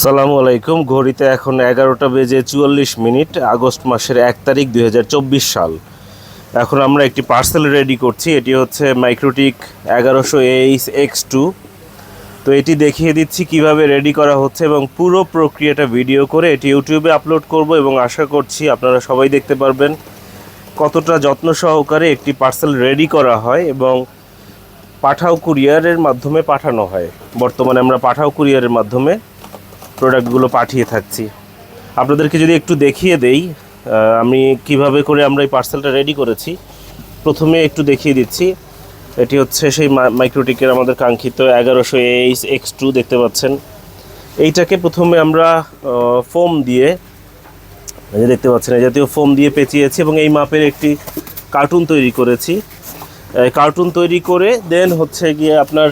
সালামু আলাইকুম। ঘড়িতে এখন এগারোটা বেজে চুয়াল্লিশ মিনিট, আগস্ট মাসের এক তারিখ দুই হাজার চব্বিশ সাল। এখন আমরা একটি পার্সেল রেডি করছি। এটি হচ্ছে মাইক্রোটিক এগারোশো এইচ এক্স টু। তো এটি দেখিয়ে দিচ্ছি কীভাবে রেডি করা হচ্ছে এবং পুরো প্রক্রিয়াটা ভিডিও করে এটি ইউটিউবে আপলোড করব এবং আশা করছি আপনারা সবাই দেখতে পারবেন কতটা যত্ন সহকারে একটি পার্সেল রেডি করা হয় এবং পাঠাও কুরিয়ারের মাধ্যমে পাঠানো হয়। বর্তমানে আমরা পাঠাও কুরিয়ারের মাধ্যমে প্রোডাক্টগুলো পাঠিয়ে থাকছি। আপনাদেরকে যদি একটু দেখিয়ে দেই আমি কীভাবে করে আমরা এই পার্সেলটা রেডি করেছি, প্রথমে একটু দেখিয়ে দিচ্ছি। এটি হচ্ছে সেই মাইক্রোটিকের আমাদের কাঙ্ক্ষিত এগারোশো এইচ এক্স টু দেখতে পাচ্ছেন। এইটাকে প্রথমে আমরা ফোম দিয়ে যে দেখতে পাচ্ছেন, এই জাতীয় ফোম দিয়ে পেঁচিয়েছি এবং এই মাপের একটি কার্টুন তৈরি করেছি। কার্টুন তৈরি করে দেন হচ্ছে গিয়ে আপনার,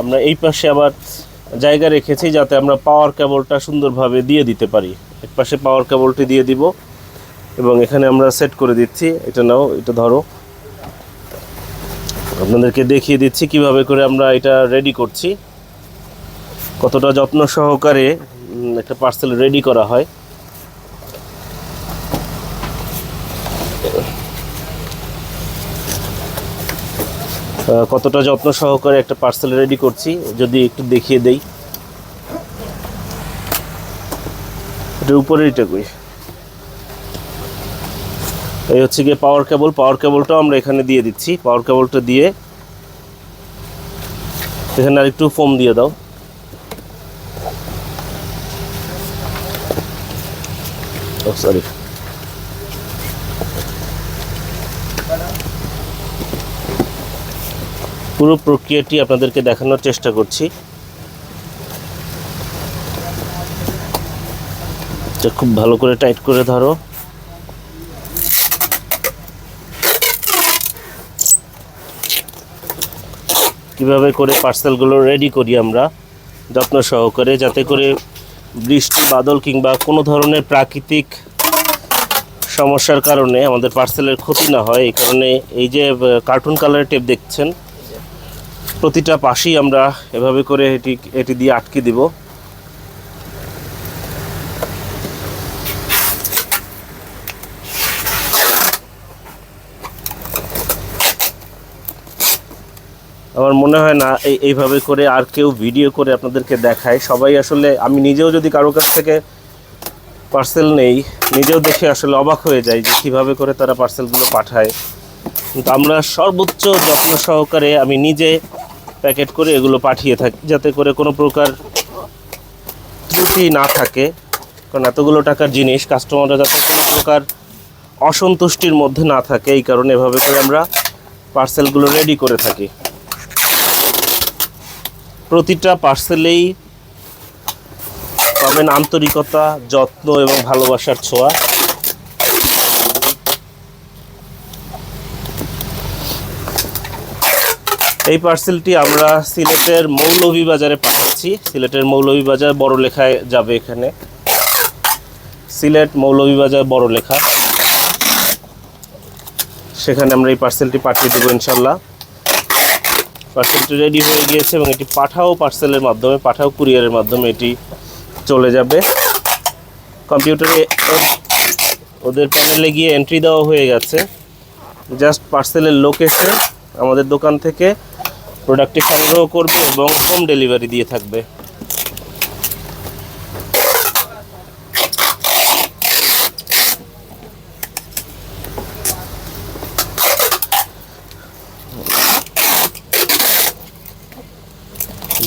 আমরা এই পাশে আবার জায়গা রেখেছি যাতে আমরা পাওয়ার কেবলটা সুন্দরভাবে দিয়ে দিতে পারি। এক পাশে পাওয়ার কেবলটি দিয়ে দিব এবং এখানে আমরা সেট করে দিচ্ছি। এটা নাও, এটা ধরো। আপনাদেরকে দেখিয়ে দিচ্ছি কীভাবে করে আমরা এটা রেডি করছি। কতটা যত্ন সহকারে একটা পার্সেল রেডি করা হয়। কতটা যত্ন সহকারে একটা পার্সেল রেডি করছি, যদি একটু দেখিয়ে দেই। এটার উপরে এটা কই? এই হচ্ছে গিয়ে পাওয়ার কেবল পাওয়ার কেবলটাও আমরা এখানে দিয়ে দিচ্ছি। পাওয়ার কেবলটা দিয়ে এখানে আর একটু ফোম দিয়ে দাও। সরি পুরো প্রক্রিয়াটি আপনাদেরকে দেখানোর চেষ্টা করছি। খুব ভালো করে টাইট করে ধরো। কীভাবে করে পার্সেলগুলো রেডি করি আমরা, যত্ন সহকারে, যাতে করে বৃষ্টি, বাদল কিংবা কোনো ধরনের প্রাকৃতিক সমস্যার কারণে আমাদের পার্সেলের ক্ষতি না হয়। এই কারণে এই যে কার্টুন কালারের টেপ দেখছেন প্রতিটা পাশেই আমরা এভাবে করে এটি এটি দিয়ে আটকে দিব। আমার মনে হয় না এই, এইভাবে করে আর কেউ ভিডিও করে আপনাদেরকে দেখায়। সবাই আসলে, আমি নিজেও যদি কারও কাছ থেকে পার্সেল নেই, নিজেও দেখে আসলে অবাক হয়ে যাই যে কীভাবে করে তারা পার্সেলগুলো পাঠায়। কিন্তু আমরা সর্বোচ্চ যত্ন সহকারে আমি নিজে প্যাকেট করে এগুলো পাঠিয়ে থাকি, যাতে করে কোনো প্রকার ত্রুটি না থাকে। কারণ এতগুলো টাকার জিনিস কাস্টমাররা যাতে কোনো প্রকার অসন্তুষ্টির মধ্যে না থাকে, এই কারণে এভাবে করে আমরা পার্সেলগুলো রেডি করে থাকি। প্রতিটা পার্সেলেই পাবেন আন্তরিকতা, যত্ন এবং ভালোবাসার ছোঁয়া। এই পার্সেলটি আমরা সিলেটের মৌলভীবাজারে পাঠাচ্ছি। সিলেটের মৌলভীবাজার বড় লেখায় যাবে এখানে। সিলেট মৌলভীবাজার বড় লেখা। সেখানে আমরা এই পার্সেলটি পাঠিয়ে দেবো ইনশাল্লাহ। পার্সেলটি রেডি হয়ে গিয়েছে এবং এটি পাঠাও পার্সেলের মাধ্যমে, পাঠাও কুরিয়ারের মাধ্যমে এটি চলে যাবে। কম্পিউটারে ওদের প্যানেলে গিয়ে এন্ট্রি দেওয়া হয়ে গেছে। জাস্ট পার্সেলের লোকেশন আমাদের দোকান থেকে। প্রোডাক্টটি সংগ্রহ করবে এবং হোম ডেলিভারি দিয়ে থাকবে।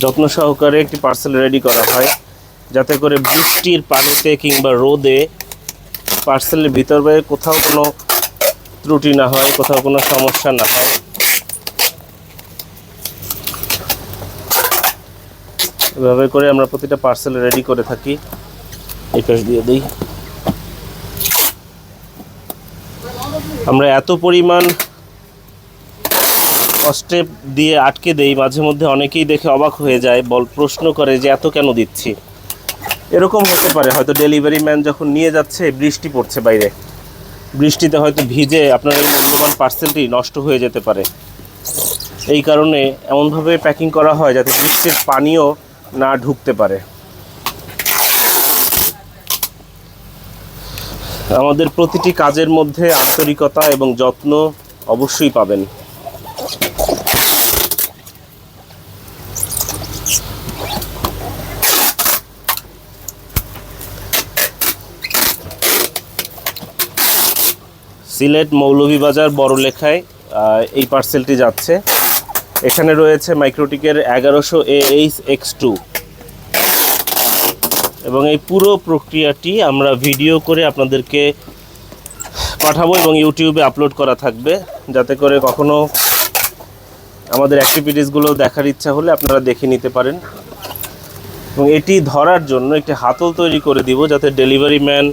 যত্ন সহকারে একটি পার্সেল রেডি করা হয়, যাতে করে বৃষ্টির পানিতে কিংবা রোদে পার্সেলের ভিতর বাইরে কোথাও কোনো ত্রুটি না হয়, কোথাও কোনো সমস্যা না হয়। এভাবে করে আমরা প্রতিটা পার্সেল রেডি করে থাকি। এই পাশ দিয়ে দিই। আমরা এত পরিমাণ কষ্টে দিয়ে আটকে দেই, মাঝে মধ্যে অনেকেই দেখে অবাক হয়ে যায়, বল প্রশ্ন করে যে এত কেন দিচ্ছি? এরকম হতে পারে, হয়তো ডেলিভারি ম্যান যখন নিয়ে যাচ্ছে, বৃষ্টি পড়ছে বাইরে। বৃষ্টিতে হয়তো ভিজে আপনার এই মূল্যবান পার্সেলটি নষ্ট হয়ে যেতে পারে। এই কারণে এমনভাবে প্যাকিং করা হয় যাতে বৃষ্টির পানিও না ঢুকতে পারে। আমাদের প্রতিটি কাজের মধ্যে আন্তরিকতা এবং যত্ন অবশ্যই পাবেন। সিলেট মৌলভীবাজার বড়লেখায় এই পার্সেলটি যাচ্ছে। এখানে রয়েছে মাইক্রোটিকের এগারোশো এইচ এক্স টু এবং এই পুরো প্রক্রিয়াটি আমরা ভিডিও করে আপনাদেরকে পাঠাবো এবং ইউটিউবে আপলোড করা থাকবে, যাতে করে কখনো আমাদের অ্যাক্টিভিটিসগুলো দেখার ইচ্ছা হলে আপনারা দেখে নিতে পারেন। এবং এটি ধরার জন্য একটি হাতল তৈরি করে দিব, যাতে ডেলিভারি ম্যান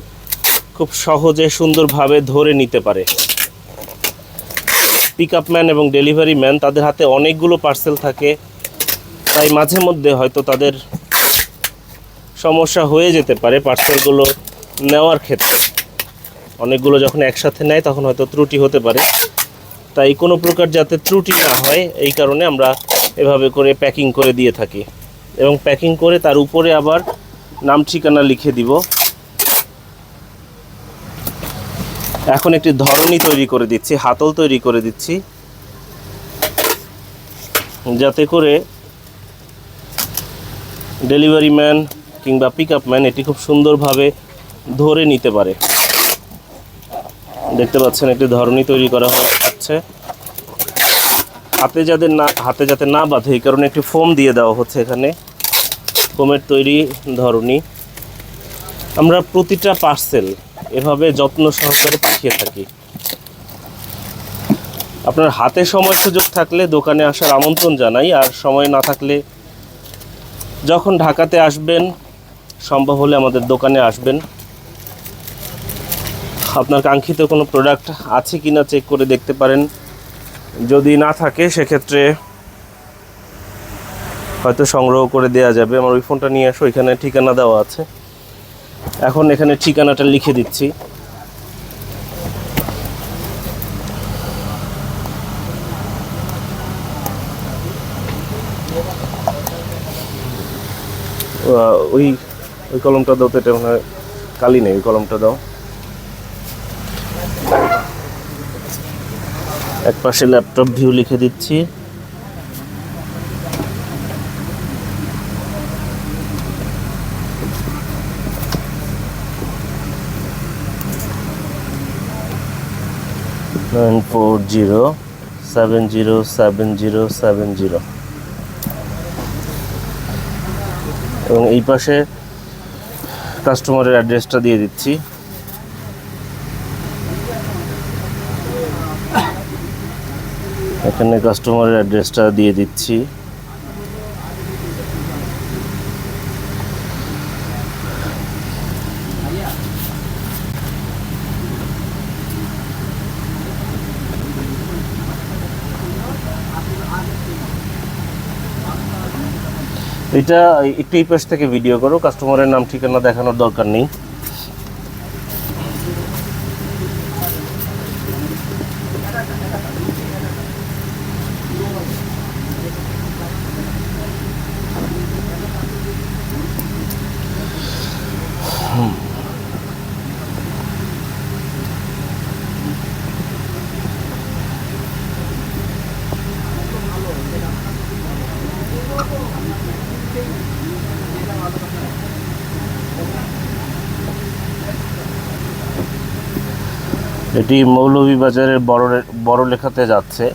খুব সহজে সুন্দরভাবে ধরে নিতে পারে। পিক ম্যান এবং ডেলিভারি ম্যান তাদের হাতে অনেকগুলো পার্সেল থাকে। তাই মাঝে মধ্যে হয়তো তাদের সমস্যা হয়ে যেতে পারে পার্সেলগুলো নেওয়ার ক্ষেত্রে। অনেকগুলো যখন একসাথে নেয়, তখন হয়তো ত্রুটি হতে পারে। তাই কোনো প্রকার যাতে ত্রুটি না হয়, এই কারণে আমরা এভাবে করে প্যাকিং করে দিয়ে থাকি। এবং প্যাকিং করে তার উপরে আবার নাম ঠিকানা লিখে দিব। এখন একটি ধরনী তৈরি করে দিচ্ছি, হাতল তৈরি করে দিচ্ছি। যাতে করে ডেলিভারি ম্যান কিংবা পিক আপ ম্যান এটি খুব সুন্দরভাবে ধরে নিতে পারে। দেখতে পাচ্ছেন একটি ধরনী তৈরি করা হচ্ছে হাতে যাদের না, হাতে যাতে না বাঁধে, এই কারণে একটি ফোম দিয়ে দেওয়া হচ্ছে এখানে। ফোমের তৈরি ধরনী আমরা প্রতিটা পার্সেল এভাবে যত্ন সহকারে পাঠিয়ে থাকি। আপনার হাতে সময় সুযোগ থাকলে দোকানে আসার আমন্ত্রণ জানাই, আর সময় না থাকলে যখন ঢাকাতে আসবেন, সম্ভব হলে আমাদের দোকানে আসবেন। আপনার কাঙ্ক্ষিত কোনো প্রোডাক্ট আছে কি না চেক করে দেখতে পারেন। যদি না থাকে, সেক্ষেত্রে হয়তো সংগ্রহ করে দেওয়া যাবে। আমার ওই ফোনটা নিয়ে আসো এখানে ঠিকানা দেওয়া আছে। এখন এখানে ঠিকানাটা লিখে দিচ্ছি। ওই ওই কলমটা দাও তো, এটা মনে হয় কালি নেই, ওই কলমটা দাও। এক পাশে ল্যাপটপ ভিউ লিখে দিচ্ছি। Nine four zero seven zero seven zero seven zero এবং এই পাশে কাস্টমারের অ্যাড্রেসটা দিয়ে দিচ্ছি। এখানে কাস্টমারের অ্যাড্রেসটা দিয়ে দিচ্ছি। এটা একটু এই পাশ থেকে ভিডিও করো কাস্টমারের নাম ঠিকানা দেখানোর দরকার নেই। এটি মৌলভীবাজারের বড় বড় লেখাতে যাচ্ছে।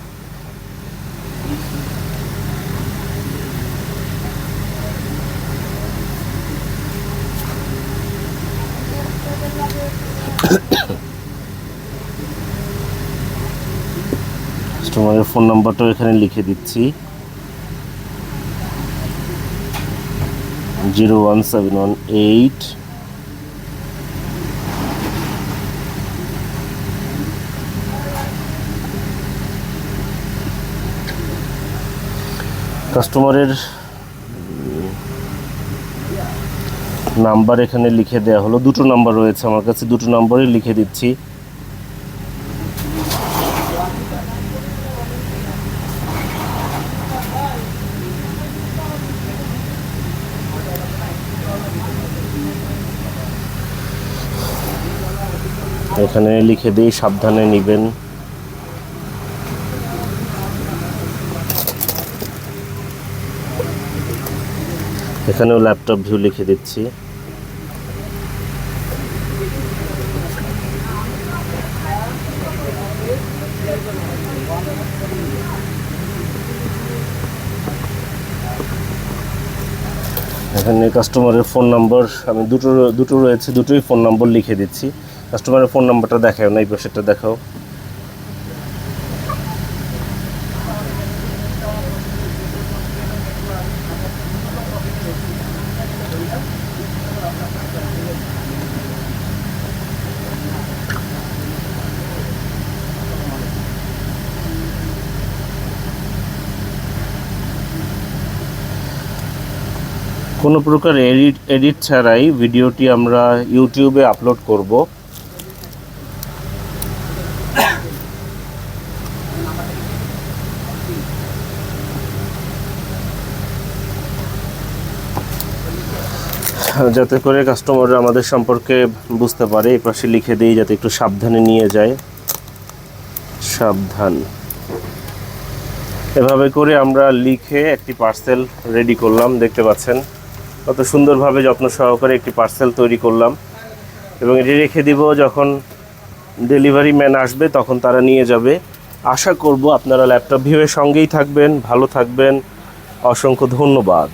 কাস্টমারের ফোন নাম্বারটাও এখানে লিখে দিচ্ছি। Zero one seven one eight কাস্টমারের নাম্বার এখানে লিখে দেওয়া হলো। দুটো নাম্বার রয়েছে আমার কাছে, দুটো নাম্বারই লিখে দিচ্ছি। এখানে লিখে দিই, সাবধানে নেবেন। এখানেও ল্যাপটপ ভিউ লিখে দিচ্ছি। এখানে কাস্টমারের ফোন নম্বর আমি দুটো দুটো রয়েছে, দুটোই ফোন নম্বর লিখে দিচ্ছি। কাস্টমারের ফোন নাম্বারটা দেখাও না, এই পাশেরটা দেখাও। কোনো প্রকার এডিট এডিট ছাড়াই ভিডিওটি আমরা ইউটিউবে আপলোড করব। যাতে করে কাস্টমাররা আমাদের সম্পর্কে বুঝতে পারে, এই পাশে লিখে দিই যাতে একটু সাবধানে নিয়ে যায়। সাবধান। এভাবে করে আমরা লিখে একটি পার্সেল রেডি করলাম, দেখতে পাচ্ছেন। কত সুন্দরভাবে যত্ন সহকারে একটি পার্সেল তৈরি করলাম এবং এটি রেখে দিব যখন ডেলিভারি ম্যান আসবে তখন তারা নিয়ে যাবে। আশা করব আপনারা ল্যাপটপ ভিউয়ের সঙ্গেই থাকবেন, ভালো থাকবেন। অসংখ্য ধন্যবাদ।